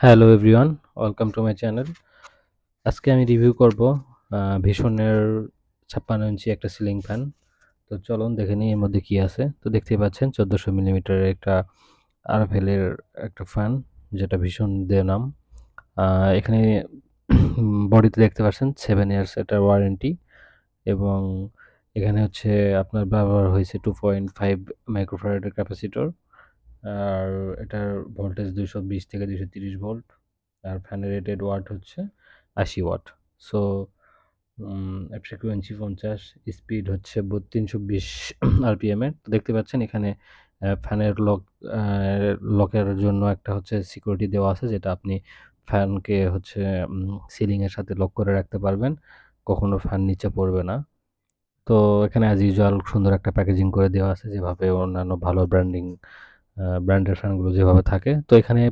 Hello everyone welcome to my channel আজকে আমি review করব ভীষণের ছাপ্পান্ন ইঞ্চি একটা সিলিং ফ্যান তো চলুন দেখে নিই এর মধ্যে কী আছে। তো দেখতেই পাচ্ছেন চোদ্দোশো মিলিমিটারের একটা আরএফএলের একটা ফ্যান যেটা ভীষণ দিয়ে নাম এখানে বডিতে দেখতে পাচ্ছেন সেভেন ইয়ার্স এটার ওয়ারেন্টি এবং এখানে হচ্ছে আপনার ব্যবহার হয়েছে টু পয়েন্ট ফাইভ মাইক্রোফারেডের ক্যাপাসিটর আর এটার ভোল্টেজ দুশো বিশ থেকে দুশো তিরিশ ভোল্ট আর ফ্যানের রেটেড ওয়াট হচ্ছে আশি ওয়াট সো ফ্রিকুয়েন্সি পঞ্চাশ স্পিড হচ্ছে তিনশো বিশ আরপিএমের তো দেখতে পাচ্ছেন এখানে ফ্যানের লক লকের জন্য একটা হচ্ছে সিকিউরিটি দেওয়া আছে, যেটা আপনি ফ্যানকে হচ্ছে সিলিংয়ের সাথে লক করে রাখতে পারবেন। কখনো ফ্যান নিচে পড়বে না। তো এখানে অ্যাজ ইউজুয়াল সুন্দর একটা প্যাকেজিং করে দেওয়া আছে, যেভাবে অন্যান্য ভালো ব্র্যান্ডিং ব্র্যান্ডের ফ্যানগুলো যেভাবে থাকে। তো এখানে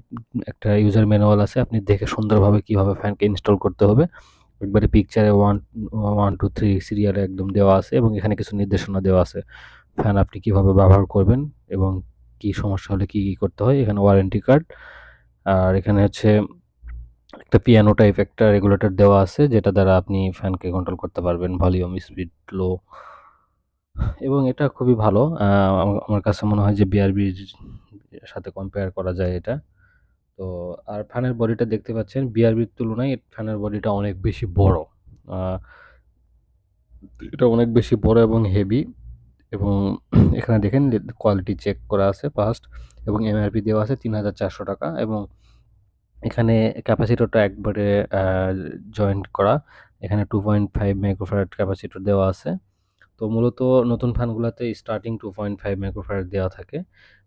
একটা ইউজার ম্যানুয়াল আছে, আপনি দেখে সুন্দরভাবে কীভাবে ফ্যানকে ইনস্টল করতে হবে। একবারে পিকচারে ওয়ান ওয়ান টু থ্রি সিরিয়ালে একদম দেওয়া আছে এবং এখানে কিছু নির্দেশনা দেওয়া আছে। ফ্যান আপনি কীভাবে ব্যবহার করবেন এবং কি সমস্যা হলে কি কি করতে হয়, এখানে ওয়ারেন্টি কার্ড আর এখানে হচ্ছে একটা পিয়ানো টাইপ একটা রেগুলেটর দেওয়া আছে, যেটা দ্বারা আপনি ফ্যানকে কন্ট্রোল করতে পারবেন। ভলিউম স্পিড লো এবং এটা খুবই ভালো। আমার কাছে মনে হয় যে বিআরবির সাথে কম্পেয়ার করা যায় এটা। তো আর ফ্যানের বডিটা দেখতে পাচ্ছেন বিআরবির তুলনায় ফ্যানের বডিটা অনেক বেশি বড়। এটা অনেক বেশি বড় এবং হেভি এবং এখানে দেখেন কোয়ালিটি চেক করা আছে ফার্স্ট এবং এমআরপি দেওয়া আছে তিন হাজার চারশো টাকা এবং এখানে ক্যাপাসিটরটা একবারে জয়েন্ট করা। এখানে two point five microfarad capacitor দেওয়া আছে। তো মূলত নতুন ফ্যানগুলোতে starting two point five microfarad দেওয়া থাকে।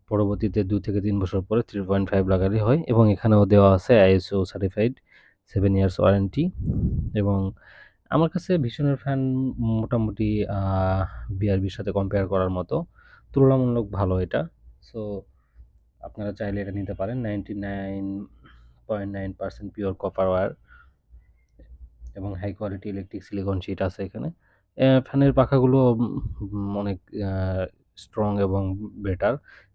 পরবর্তীতে দু থেকে তিন বছর পরে থ্রি পয়েন্ট ফাইভ লাগালে হয় এবং এখানেও দেওয়া আছে ISO certified seven years warranty এবং আমার কাছে ভীষণের ফ্যান মোটামুটি বিআরবির সাথে কম্পেয়ার করার মতো। তুলনামূলক ভালো এটা। সো আপনারা চাইলে এটা নিতে পারেন। Ninety nine point nine percent pure copper wire এবং high quality electric silicon sheet আছে এখানে। ফ্যানের পাখাগুলো অনেক স্ট্রং এবং বেটার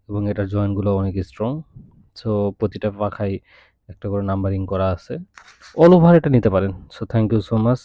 এবং এটার জয়েন্টগুলো অনেক স্ট্রং সো প্রতিটা পাখায় একটা করে নাম্বারিং করা আছে। অল ওভার এটা নিতে পারেন। So thank you so much